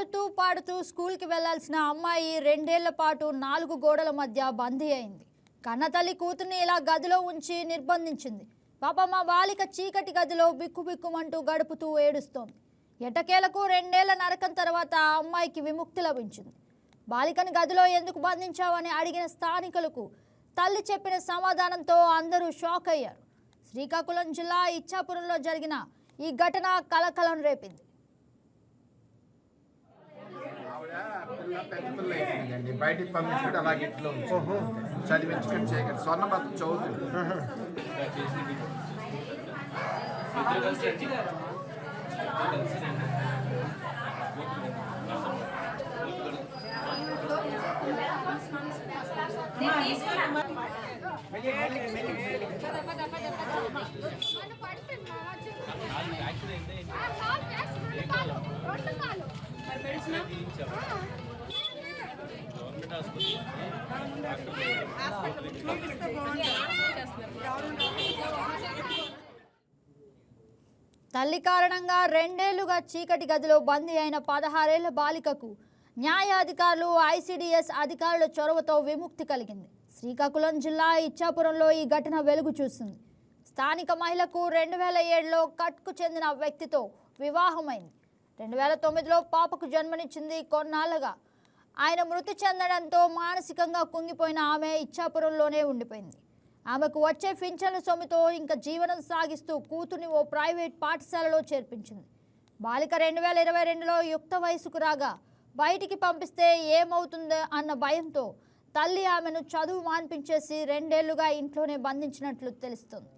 ఆడుతూ స్కూల్కి వెళ్ళాల్సిన అమ్మాయి రెండేళ్ళ పాటు నాలుగు గోడల మధ్య బందీ అయింది. కన్నతల్లి కూతుర్ని ఇలా గదిలో ఉంచి నిర్బంధించింది. పాప మా బాలిక చీకటి గదిలో బిక్కుబిక్కుమంటూ గడుపుతూ ఏడుస్తోంది. ఎటకేలకు రెండేళ్ళ నరకం తర్వాత ఆ అమ్మాయికి విముక్తి లభించింది. బాలికని గదిలో ఎందుకు బంధించావని అడిగిన స్థానికులకు తల్లి చెప్పిన సమాధానంతో అందరూ షాక్ అయ్యారు. శ్రీకాకుళం జిల్లా ఇచ్చాపురంలో జరిగిన ఈ ఘటన కలకలం రేపింది ఆవిడ పిల్ల పెద్ద పిల్ల అయిపోయిందండి. బయటికి పంపించుకుంటే అలాగే ఇంట్లో చదివించుకొని చేయగలరు స్వర్ణ మాత్రం చదువుతుంది తల్లి కారణంగా రెండేళ్ళుగా చీకటి గదిలో బందీ అయిన పదహారేళ్ళ బాలికకు న్యాయాధికారులు ఐసిడిఎస్ అధికారుల చొరవతో విముక్తి కలిగింది. శ్రీకాకుళం జిల్లా ఇచ్చాపురంలో ఈ ఘటన వెలుగు చూసింది. స్థానిక మహిళకు రెండు వేల ఏడులో కట్కు చెందిన వ్యక్తితో వివాహమైంది. రెండు వేల తొమ్మిదిలో పాపకు జన్మనిచ్చింది కొన్నాళ్ళగా ఆయన మృతి చెందడంతో మానసికంగా కుంగిపోయిన ఆమె ఇచ్చాపురంలోనే ఉండిపోయింది. ఆమెకు వచ్చే పింఛన్ల సొమ్ముతో ఇంకా జీవనం సాగిస్తూ కూతుర్ని ఓ ప్రైవేట్ పాఠశాలలో చేర్పించింది. బాలిక రెండు వేల ఇరవై రెండులో యుక్త వయసుకు రాగా బయటికి పంపిస్తే ఏమవుతుందో అన్న భయంతో తల్లి ఆమెను చదువు మాన్పించేసి రెండేళ్ళుగా ఇంట్లోనే బంధించినట్లు తెలుస్తుంది.